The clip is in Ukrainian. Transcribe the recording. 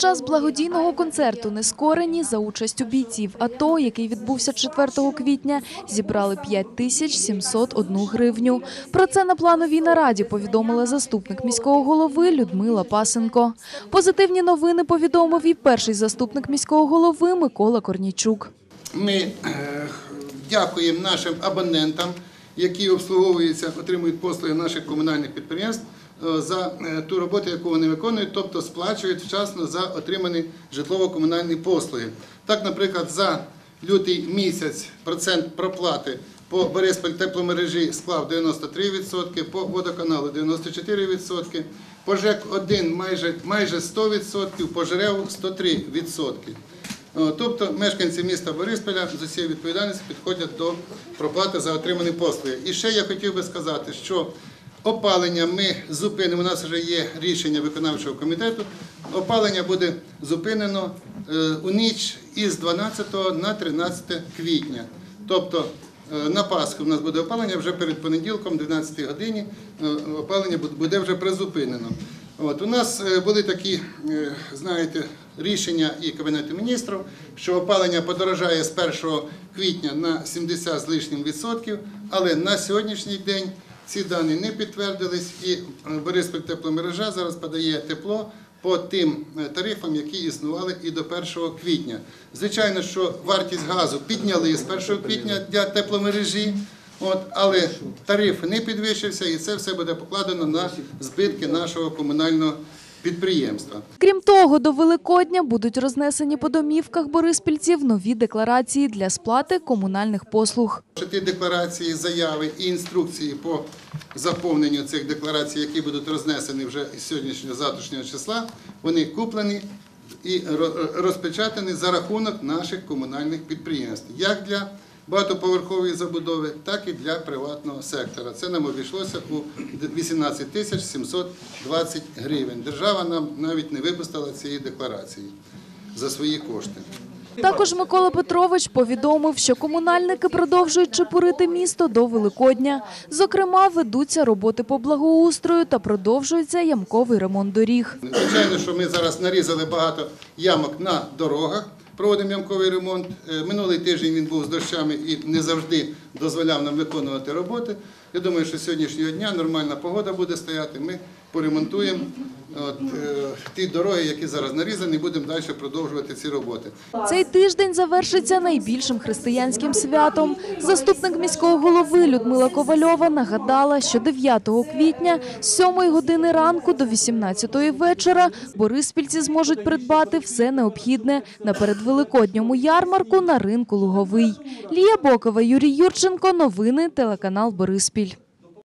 Час благодійного концерту «Нескорені» за участю бійців АТО, який відбувся 4 квітня, зібрали 5 тисяч 701 гривню. Про це на плановій нараді повідомила заступник міського голови Людмила Пасенко. Позитивні новини повідомив і перший заступник міського голови Микола Корнійчук. Ми е, дякуємо нашим абонентам, які обслуговуються, отримують послуги наших комунальних підприємств за е, ту роботу, яку вони виконують, тобто сплачують вчасно за отримані житлово-комунальні послуги. Так, наприклад, за лютий місяць процент проплати по Бориспіль тепломережі склав 93%, по водоканалу 94%, по ЖЕК-1 майже, майже 100%, по ЖРЕВу 103%. Тобто мешканці міста Бориспіля з усією відповідальністю підходять до проплати за отримані послуги. І ще я хотів би сказати, що опалення ми зупинимо. У нас вже є рішення виконавчого комітету. Опалення буде зупинено е, у ніч із 12 на 13 квітня. Тобто е, на Пасху у нас буде опалення вже перед понеділком, 12 годині. е, Опалення буде- вже призупинено. От, у нас були такі, знаєте, рішення і Кабінету міністрів, що опалення подорожає з 1 квітня на 70 з лишнім відсотків, але на сьогоднішній день ці дані не підтвердились, і е, Бориспіль тепломережа зараз подає тепло по тим е, тарифам, які існували і до 1 квітня. Звичайно, що вартість газу підняли з 1 квітня для тепломережі. От, але тариф не підвищився, і це все буде покладено на збитки нашого комунального підприємства. Крім того, до Великодня будуть рознесені по домівках бориспільців нові декларації для сплати комунальних послуг. Ті декларації, заяви і інструкції по заповненню цих декларацій, які будуть рознесені вже із сьогоднішнього завтрашнього числа, вони куплені і ро- розпечатані за рахунок наших комунальних підприємств, як для багатоповерхової забудови, так і для приватного сектора. Це нам обійшлося у 18 тисяч 720 гривень. Держава нам навіть не випустила цієї декларації за свої кошти. Також Микола Петрович повідомив, що комунальники продовжують чепурити місто до Великодня. Зокрема, ведуться роботи по благоустрою та продовжується ямковий ремонт доріг. Звичайно, що ми зараз нарізали багато ямок на дорогах, проводимо ямковий ремонт. Е, Минулий тиждень він був з дощами і не завжди дозволяв нам виконувати роботи. Я думаю, що сьогоднішнього дня нормальна погода буде стояти. Ми поремонтуємо от, е, ті дороги, які зараз нарізані, будемо далі продовжувати ці роботи. Цей тиждень завершиться найбільшим християнським святом. Заступник міського голови Людмила Ковальова нагадала, що 9 квітня з 7 години ранку до 18 вечора бориспільці зможуть придбати все необхідне на передвеликодньому ярмарку на ринку Луговий. Лія Бокова, Юрій Юрченко. Новини телеканал Бориспіль.